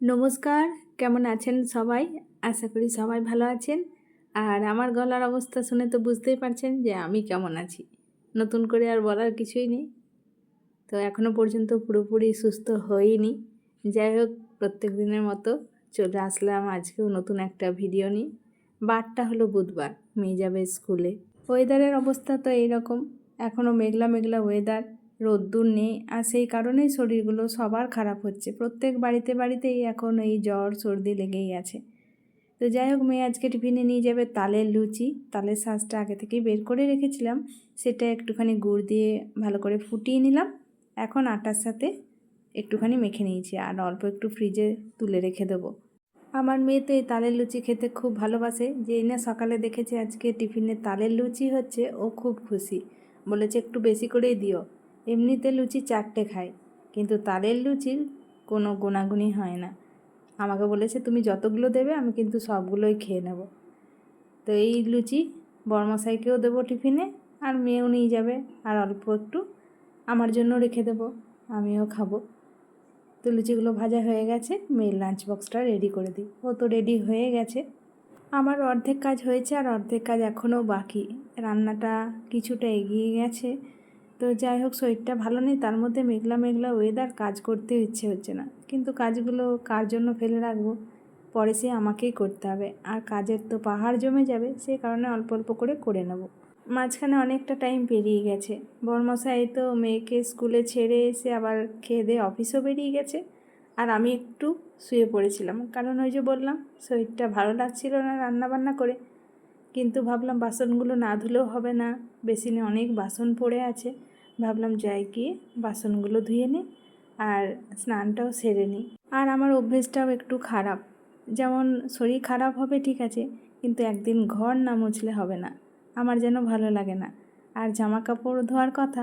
নমস্কার, কেমন আছেন সবাই? আশা করি সবাই ভালো আছেন। আর আমার গলার অবস্থা শুনে তো বুঝতেই পারছেন যে আমি কেমন আছি। নতুন করে আর বলার কিছুই নেই। তো এখনও পর্যন্ত পুরোপুরি সুস্থ হইনি। যাই হোক, প্রত্যেক দিনের মতো চলে আসলাম আজকেও নতুন একটা ভিডিও নিয়ে। বারটা হলো বুধবার, মেয়ে যাবে স্কুলে। ওয়েদারের অবস্থা তো এইরকম। এখনও মেঘলা মেঘলা ওয়েদার রোদ্দুর নেই আর সেই কারণেই শরীরগুলো সবার খারাপ হচ্ছে। প্রত্যেক বাড়িতে বাড়িতেই এখন এই জ্বর, সর্দি লেগেই আছে। তো যাই হোক, মেয়ে আজকে টিফিনে নিয়ে যাবে তালের লুচি। তালের শাঁসটা আগে থেকেই বের করে রেখেছিলাম। সেটা একটুখানি গুড় দিয়ে ভালো করে ফুটিয়ে নিলাম। এখন আটার সাথে একটুখানি মেখে নিয়েছি আর অল্প একটু ফ্রিজে তুলে রেখে দেবো। আমার মেয়ে তো এই তালের লুচি খেতে খুব ভালোবাসে। যেই না সকালে দেখেছে আজকে টিফিনে তালের লুচি হচ্ছে, ও খুব খুশি। বলেছে একটু বেশি করেই দিও। এমনিতে লুচি চারটে খায়, কিন্তু তালের লুচির কোনো গুণাগুণই হয় না। আমাকে বলেছে, তুমি যতগুলো দেবে, আমি কিন্তু সবগুলোই খেয়ে নেব। তো এই লুচি বর্মশাইকেও দেবো টিফিনে, আর মেয়েও নিয়ে যাবে, আর অল্প একটু আমার জন্য রেখে দেবো, আমিও খাব। তো লুচিগুলো ভাজা হয়ে গেছে, মেয়ের লাঞ্চ বক্সটা রেডি করে দিই। ও তো রেডি হয়ে গেছে। আমার অর্ধেক কাজ হয়েছে, আর অর্ধেক কাজ এখনও বাকি। রান্নাটা কিছুটা এগিয়ে গেছে। তো যাই হোক শরীরটা ভালো নেই, তার মধ্যে মেঘলা মেঘলা ওয়েদার কাজ করতে ইচ্ছে হচ্ছে না। কিন্তু কাজগুলো কার জন্য ফেলে রাখব? পরে সে আমাকেই করতে হবে। আর কাজের তো পাহাড় জমে যাবে, সে কারণে অল্প অল্প করে করে নেব। মাঝখানে অনেকটা টাইম পেরিয়ে গেছে। বর্মশাই তো মেয়েকে স্কুলে ছেড়ে এসে আবার খেয়ে দিয়ে অফিসও বেরিয়ে গেছে। আর আমি একটু শুয়ে পড়েছিলাম। কারণ ওই যে বললাম, শরীরটা ভালো লাগছিল না রান্না বান্না করে। কিন্তু ভাবলাম বাসনগুলো না ধুলেও হবে না। বেসিনে অনেক বাসন পড়ে আছে। ভাবলাম যাই গিয়ে বাসনগুলো ধুয়ে নিই আর স্নানটাও সেরে নিই। আর আমার অভ্যেসটাও একটু খারাপ। যেমন শরীর খারাপ হবে ঠিক আছে, কিন্তু একদিন ঘর না মুছলে হবে না। আমার যেন ভালো লাগে না। আর জামা কাপড় ধোয়ার কথা,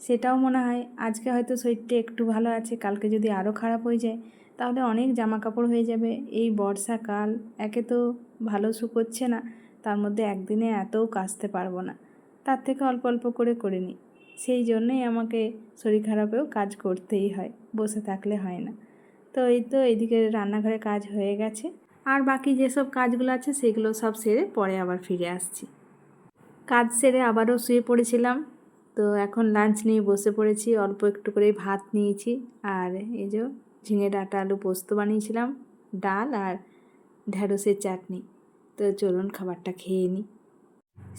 সেটাও মনে হয় আজকে হয়তো শরীরটা একটু ভালো আছে, কালকে যদি আরও খারাপ হয়ে যায়, তাহলে অনেক জামা কাপড় হয়ে যাবে। এই বর্ষাকাল, একে তো ভালো শুকোচ্ছে না। তার মধ্যে একদিনে এতও কাচতে পারব না। তার থেকে অল্প অল্প করে করে নিই সেই জন্যই আমাকে শরীর খারাপেও কাজ করতেই হয়, বসে থাকলে হয় না। তো এই তো এইদিকে রান্নাঘরে কাজ হয়ে গেছে। আর বাকি যেসব কাজগুলো আছে সেগুলো সব সেরে পরে আবার ফিরে আসছি। কাজ সেরে আবারও শুয়ে পড়েছিলাম। তো এখন লাঞ্চ নিয়ে বসে পড়েছি, অল্প একটু করে ভাত নিয়েছি। আর এই যে ঝিঙে ডাটা আলু পোস্ত বানিয়েছিলাম, ডাল আর ঢ্যাঁড়সের চাটনি। তো চলুন খাবারটা খেয়ে নিই।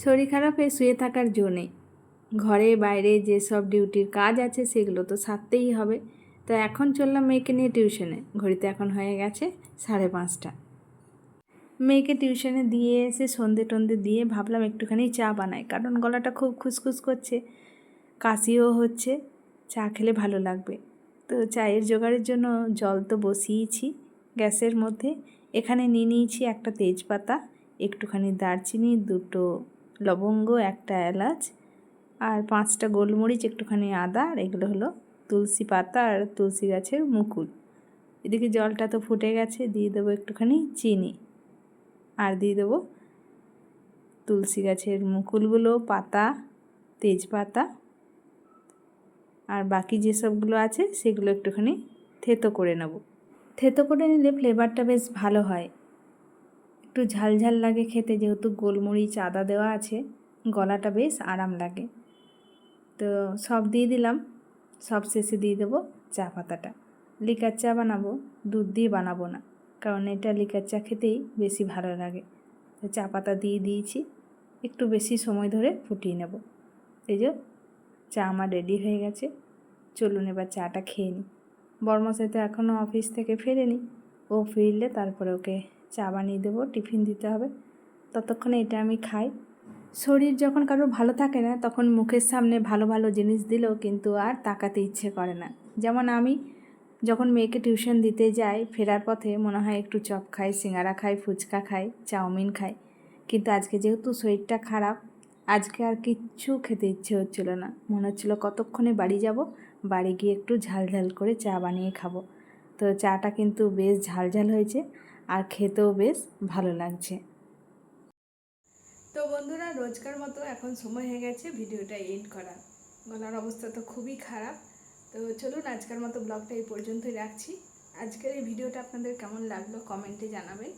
শরীর খারাপে শুয়ে থাকার জো নেই। ঘরে বাইরে যেসব ডিউটির কাজ আছে সেগুলো তো সারতেই হবে। তো এখন চললাম মেয়েকে নিয়ে টিউশনে। ঘড়িতে এখন হয়ে গেছে সাড়ে পাঁচটা। মেয়েকে টিউশনে দিয়ে এসে সন্ধে টন্ধে দিয়ে ভাবলাম একটুখানি চা বানাই, কারণ গলাটা খুব খুসখুস করছে, কাশিও হচ্ছে, চা খেলে ভালো লাগবে। তো চায়ের জোগাড়ের জন্য জল তো বসিয়েছি গ্যাসের মধ্যে। এখানে নিয়ে নিয়েছি একটা তেজপাতা, একটুখানি দারচিনি, দুটো লবঙ্গ, একটা এলাচ আর পাঁচটা গোলমরিচ, একটুখানি আদা আর এগুলো হলো তুলসী পাতা আর তুলসী গাছের মুকুল। এদিকে জলটা তো ফুটে গেছে, দিয়ে দেবো একটুখানি চিনি আর দিয়ে দেবো তুলসী গাছের মুকুলগুলো, পাতা, তেজপাতা আর বাকি যেসবগুলো আছে সেগুলো একটুখানি থেতো করে নেব। থেতো করে নিলে ফ্লেভারটা বেশ ভালো হয়। একটু ঝাল ঝাল লাগে খেতে, যেহেতু গোলমরিচ, আদা দেওয়া আছে, গলাটা বেশ আরাম লাগে। তো সব দিয়ে দিলাম। সব শেষে দিয়ে দেবো চা পাতাটা। লিকার চা বানাবো, দুধ দিয়ে বানাবো না, কারণ এটা লিকার চা খেতেই বেশি ভালো লাগে। তো চা পাতা দিয়ে দিয়েছি, একটু বেশি সময় ধরে ফুটিয়ে নেব। এই যে, চা আমার রেডি হয়ে গেছে। চলুন এবার চাটা খেয়ে নিই। বর্মশাই এখনও অফিস থেকে ফেরেনি। ও ফিরলে তারপরে ওকে চা বানিয়ে দেবো, টিফিন দিতে হবে। ততক্ষণে এটা আমি খাই। শরীর যখন কারও ভালো থাকে না, তখন মুখের সামনে ভালো ভালো জিনিস দিলেও কিন্তু আর তাকাতে ইচ্ছে করে না। যেমন আমি যখন মেয়েকে টিউশন দিতে যাই, ফেরার পথে মনে হয় একটু চপ খাই, সিঙ্গারা খাই, ফুচকা খাই, চাউমিন খাই। কিন্তু আজকে যেহেতু শরীরটা খারাপ, আজকে আর কিচ্ছু খেতে ইচ্ছে হচ্ছিল না। মনে হচ্ছিল কতক্ষণে বাড়ি যাব বাড়ি গিয়ে একটু ঝাল ঝাল করে চা বানিয়ে খাব। তো চাটা কিন্তু বেশ ঝাল ঝাল হয়েছে আর খেতেও বেশ ভালো লাগছে। তো বন্ধুরা, রোজকার মতো এখন সময় হয়ে গেছে ভিডিওটা এন্ড করার। গলার অবস্থা তো খুবই খারাপ। তো চলুন আজকের মতো ব্লগটা এই পর্যন্তই রাখছি। আজকের এই ভিডিওটা আপনাদের কেমন লাগল কমেন্টে জানাবেন।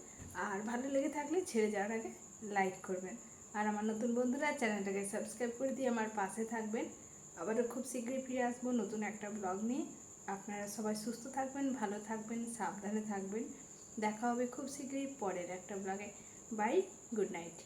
আর ভালো লেগে থাকলে ছেড়ে যাওয়ার আগে লাইক করবেন। আর আমার নতুন বন্ধুরা, চ্যানেলটাকে সাবস্ক্রাইব করে দিয়ে আমার পাশে থাকবেন। আবারও খুব শীঘ্রই ফিরে আসব নতুন একটা ব্লগ নিয়ে। আপনারা সবাই সুস্থ থাকবেন, ভালো থাকবেন, সাবধানে থাকবেন। দেখা হবে খুব শীঘ্রই পরের একটা ব্লগে বাই গুড নাইট